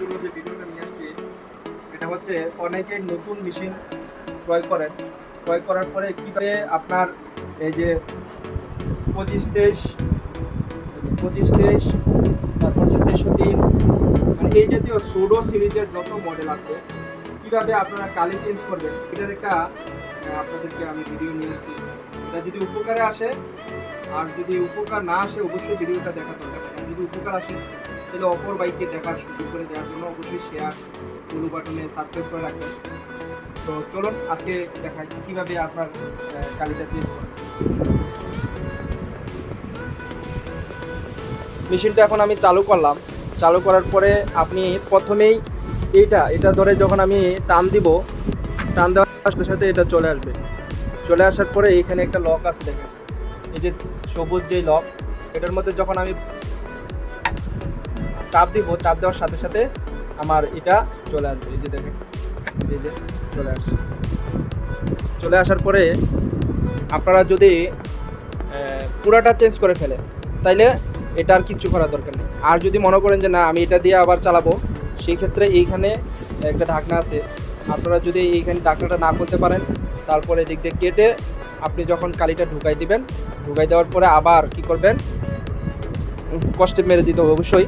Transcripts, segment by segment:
জন্য যে ভিডিওটা নিয়ে আসছি, এটা হচ্ছে অনেকে নতুন মেশিন ক্রয় করেন। ক্রয় করার পরে কীভাবে আপনার এই যে পঁচিশ তেইশ পঁচিশ তেইশ, তারপর হচ্ছে তেষট্টি মানে এই জাতীয় সোডো সিরিজের যত মডেল আছে, কীভাবে আপনারা কালি চেঞ্জ করবেন, এটার একটা আপনাদেরকে আমি ভিডিও নিয়ে এসেছি এটা যদি উপকারে আসে, আর যদি উপকার না আসে, অবশ্যই ভিডিওটা দেখা দরকার। যদি উপকার আসে তাহলে অপর বাইককে দেখার সুযোগ করে দেওয়ার জন্য অবশ্যই শেয়ার পুরো বাটনে সাবস্ক্রাইব করে রাখবেন। তো চলুন আজকে দেখাই কীভাবে আপনার কালিটা চেঞ্জ করেন মেশিনটা এখন আমি চালু করলাম। চালু করার পরে আপনি প্রথমেই এইটা, এটা ধরে যখন আমি টান দিব, টান দেওয়ার সাথে সাথে এটা চলে আসবে। চলে আসার পরে এখানে একটা লক আছে দেখেন। এই যে সবুজ যে লক এটার মধ্যে যখন আমি চাপ দিব, চাপ দেওয়ার সাথে সাথে আমার এটা চলে আসবে। এই যে দেখেন, এই যে চলে আসছে। চলে আসার পরে আপনারা যদি পুরাটা চেঞ্জ করে ফেলেন, তাইলে এটা আর কিচ্ছু করার দরকার নেই। আর যদি মনে করেন যে না, আমি এটা দিয়ে আবার চালাবো, সেই ক্ষেত্রে এইখানে একটা ঢাকনা আছে। আপনারা যদি এইখানে ঢাকনাটা না করতে পারেন, তারপরে এদিক দিয়ে কেটে আপনি যখন কালিটা ঢুকাই দিবেন, ঢুকাই দেওয়ার পরে আবার কি করবেন কষ্টে মেরে দিতে হবে অবশ্যই।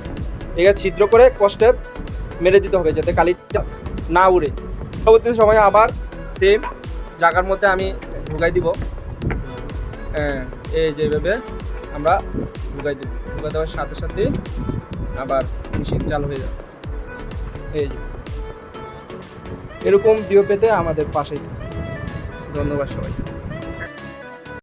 এখানে ছিদ্র করে কষ্টে মেরে দিতে হবে যাতে কালিটা না উড়ে। পরবর্তী সময়ে আবার সেম জায়গার মধ্যে আমি ঢুকাই দিব। হ্যাঁ এই যে এইভাবে আমরা ঢুকাই দিব। ঢুকাই দেওয়ার সাথে সাথে আবার মেশিন চালু হয়ে যাবে। এই যে। এরকম ভিডিও পেতে আমাদের পাশেই ধন্যবাদ সবাই